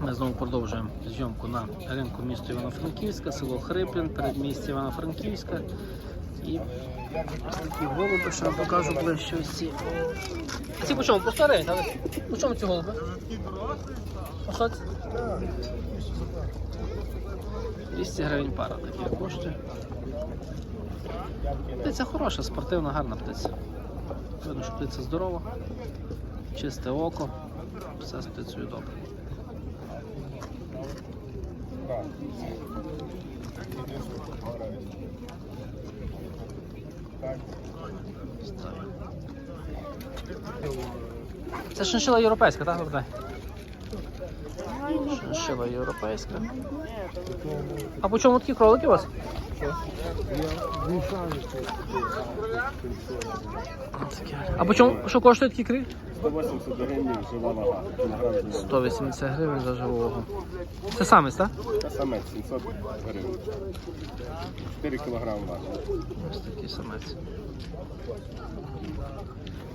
Ми знову продовжуємо зйомку на ринку міста Івано-Франківська, село Хриплін, передмістя Івано-Франківська. І ось такі голуби, що я покажу ближче ось ці. Ці по чому? По але по чому ці голуби? По що 200 гривень пара такі коштує. Птиця хороша, спортивна, гарна птиця. Видно, що птиця здорова, чисте око, все з птицею добре. Це шиншила європейська, так, Богдан? Шиншила європейська. А по чому такі кролики у вас? А по чому, що коштує такі криль? 180 гривень жива вага. 180 гривень за живого. Це самець, так? Та самець 700 гривень. 4 кілограм вага. Ось такий самець.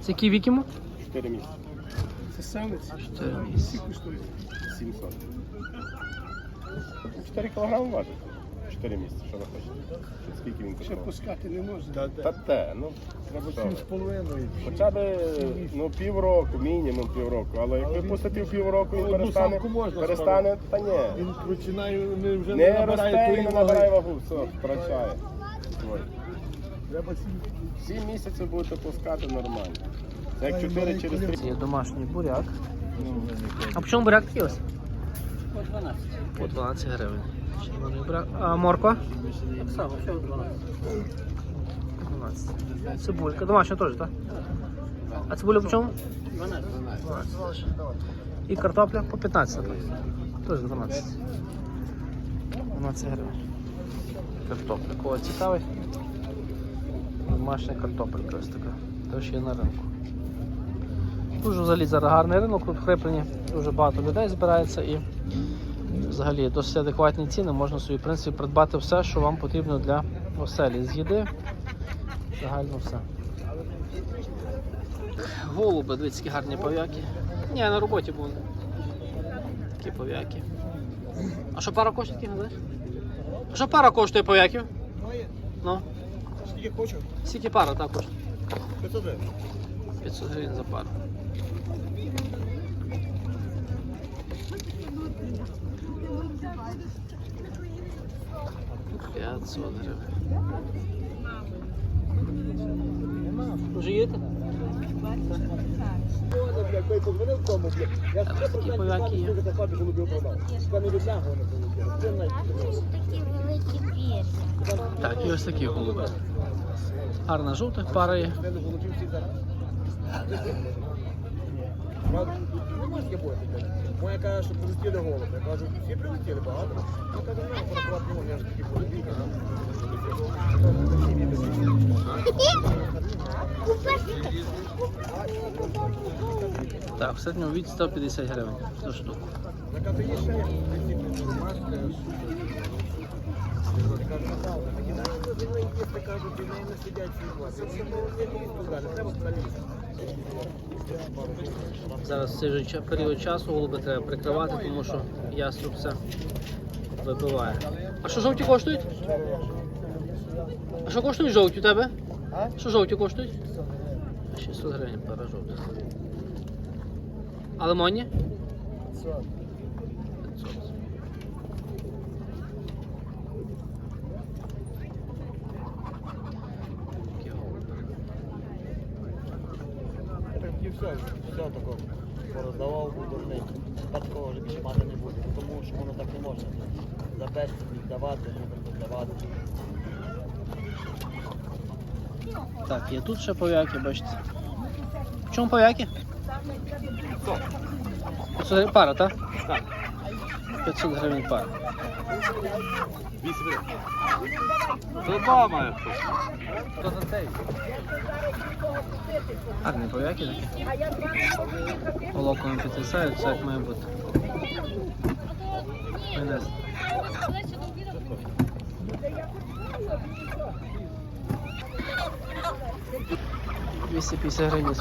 Це який вік йому? 4 місяці. Це самець. 4 місяці. 700. 4 кілограми важить. 4 місяці, що ви хочете? Чи Скільки він Ще пускати не можна. Та те, ну, Треба що сім ви. з половиною. Хоча б ну, півроку, мінімум півроку. Але як ви пустите в півроку, він Одну перестане, самку можна перестане, та ні. Він починає, не вже не, Не набирає росте і тої не ваги. набирає вагу, все, втрачає. Ой. Треба сім. 7 місяців будете пускати нормально. Це як 4 через 3. Це є домашній буряк. А по чому буряк такий ось? По 12. По 12 гривень. А морква? Так само, все 12. 12. Цибулька. Домашня теж, так? А цибуля по чому? 12. 12. І картопля по 15. так? Теж 12. 12 гривень. Картопля. Кого цікавить? Домашня картопелька ось така. Теж є на ринку. Дуже взагалі зараз гарний ринок, тут в Хриплені дуже багато людей збирається і взагалі досить адекватні ціни. Можна собі в принципі придбати все, що вам потрібно для оселі. З їди загально все. Голуби, дивіться, які гарні пов'яки. Ні, на роботі були. Такі пов'яки. А що пара коштує таких, знаєш? А що пара коштує пов'яків? Ну, Скільки хочу? скільки пара так коштує? 500 гривень. 500 гривень за пару. 500 гривень. Жуєте? Такі поляки є. Так, і ось такі голуби. Гарна жовтих пара є. Правда? Не таке бути. Моя каже, що прилетіли голуби. Я кажу, всі прилетіли багато. Ну, каже, не, порахувати не можна, я ж такі. Так, в середньому від 150 гривень за штуку. Я кажу, є ще маска. Зараз цей же період часу голуби треба прикривати, тому що яструб все вибиває. А що жовті коштують? А що коштують жовті у тебе? Що жовті коштують? 600 гривень пара жовтих. А лимонні? 500. Все, все такого. Пороздавав був дурний. Такого вже більше мати не буде, тому що воно так не можна. За безцінь віддавати, не продавати. Так, є тут ще пов'яки, бачите. В чому пов'яки? 500 пара, так? Так. 500 гривень пара. Дома Хто за цей? Гарні пов'яки такі. Волоком підвисають, все як має бути. Принесли. Двісті п'ятдесят гривень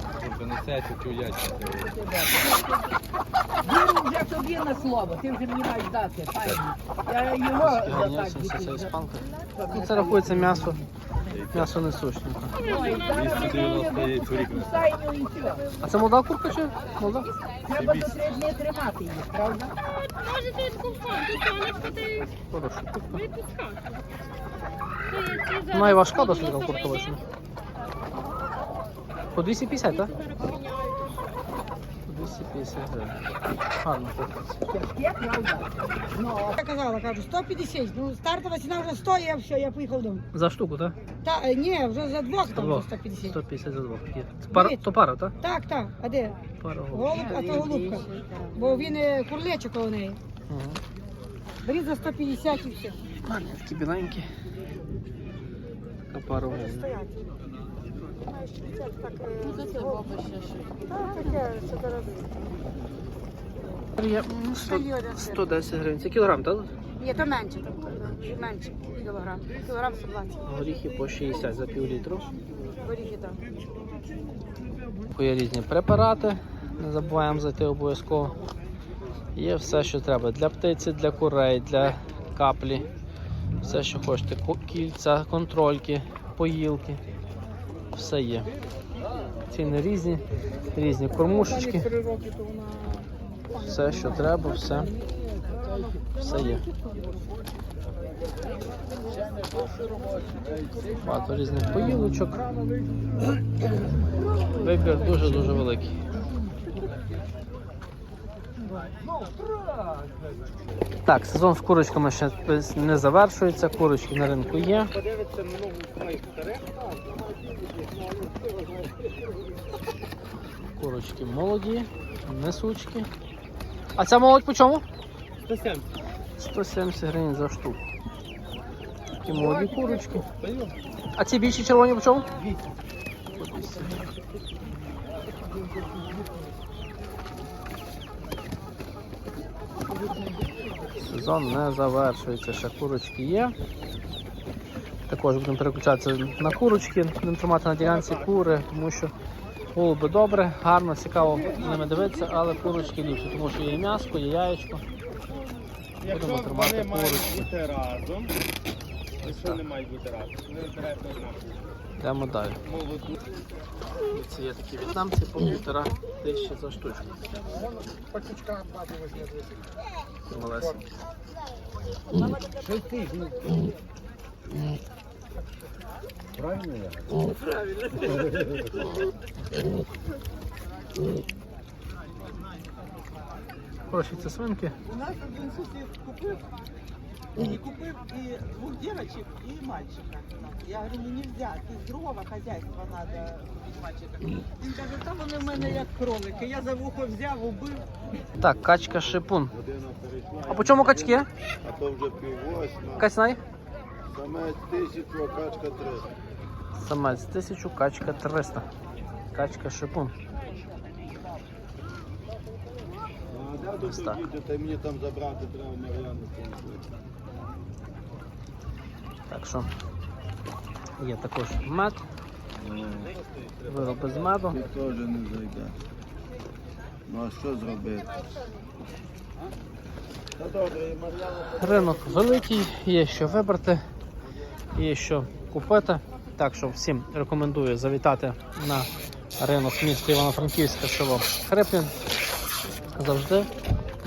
за. Буде. Тут цю яйця. Вірю вже тобі на слово, ти вже мені маєш дати, файно. Я його за це Ну, це рахується м'ясо. М'ясо несушненько. Ой, 290 яєць у рік несе. стайню і все. А це молода курка чи? Молода? Треба до три дні тримати її, правда? Можете відкупати, сонечко, ти Хороша курка. випускати. Вона і важка досить курка вийшла. По 250, так? По 250 гривень. Гарно Я казала, кажу, 150. Ну, стартова ціна вже 100, я все, я поїхав вдома. За штуку, так? Та, е, ні, вже за двох там вже 150. 150 за двох. Є. Це Пара, то пара, так? Так, так, а де? Пара голуб. Голуб, а то голубка. Бо він е, курлечок у неї. Угу. Беріть за 150 і все. Гарні, такі біленькі. Така пара голуб. Є м, 100 110 гривень. Це кілограм, так? Ні, то менше. Менше кілограм. Кілограм 120. Горіхи по 60 за пів літру. Горіхи там. Є різні препарати, не забуваємо зайти обов'язково. Є все, що треба для птиці, для курей, для каплі. Все, що хочете. Кільця, контрольки, поїлки. Все є. Ціни різні, різні кормушечки. Все, що треба, все. Все є. Багато різних поїлочок. Вибір дуже-дуже великий. Так, сезон з курочками ще не завершується, курочки на ринку є. Курочки молоді, несучки. А ця молодь по чому? 170. 170 гривень за штуку. Такі молоді курочки. А ці більші червоні по чому? 200. По 200 гривень. Сезон не завершується, ще курочки є. Також будемо переключатися на курочки, будемо тримати на ділянці кури, тому що голуби добре, гарно, цікаво ними дивитися, але курочки ліпше, тому що є м'ясо, є яєчко. Будемо тримати вони мають курочки. бути разом, якщо не мають бути разом, інтересно. Йдемо далі. Це є такі в'єтнамці по півтора тисячі за штучку. Малесенькі. Хороші це свинки. У нас один сусід купив, і купив і двух девочек, и мальчика. Я говорю, ну нельзя, ти з другого хозяйства надо мальчика. Він каже, та вони в мене як кролики. Я за вухо взяв, убив. Так, качка шипун. А по чому качки? А то вже пів восьма. Качнай? Саме тисячу, а качка три. Самець 1000, качка 300. Качка шипун. А де Ось тут мені там забрати треба Мар'яну. Так що є також мед, вироби з меду. Ти теж не зайде. Ну а що зробити? Мар'яна Ринок великий, є що вибрати, є що купити. Так що всім рекомендую завітати на ринок міста Івано-Франківська, село Хриплін. Завжди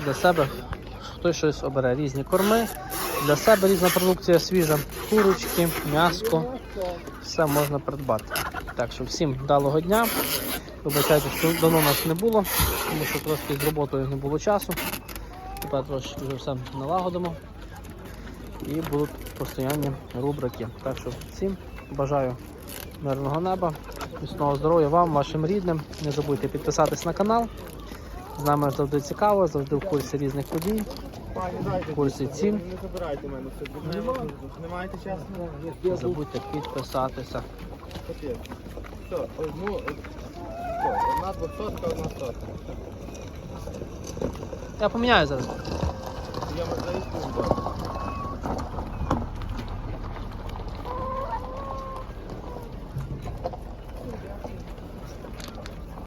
для себе хтось щось обере різні корми. Для себе різна продукція свіжа, курочки, м'яско, все можна придбати. Так що всім вдалого дня. Вибачайте, що давно нас не було, тому що трошки з роботою не було часу. Тепер трошки вже все налагодимо і будуть постійні рубрики. Так що всім бажаю мирного неба, міцного здоров'я вам, вашим рідним. Не забудьте підписатись на канал. З нами завжди цікаво, завжди в курсі різних подій, в курсі цін. Не забирайте мене все. Не маєте часу? Не забудьте підписатися. Все, одна двохсотка, одна сотка. Я поміняю зараз. Я можу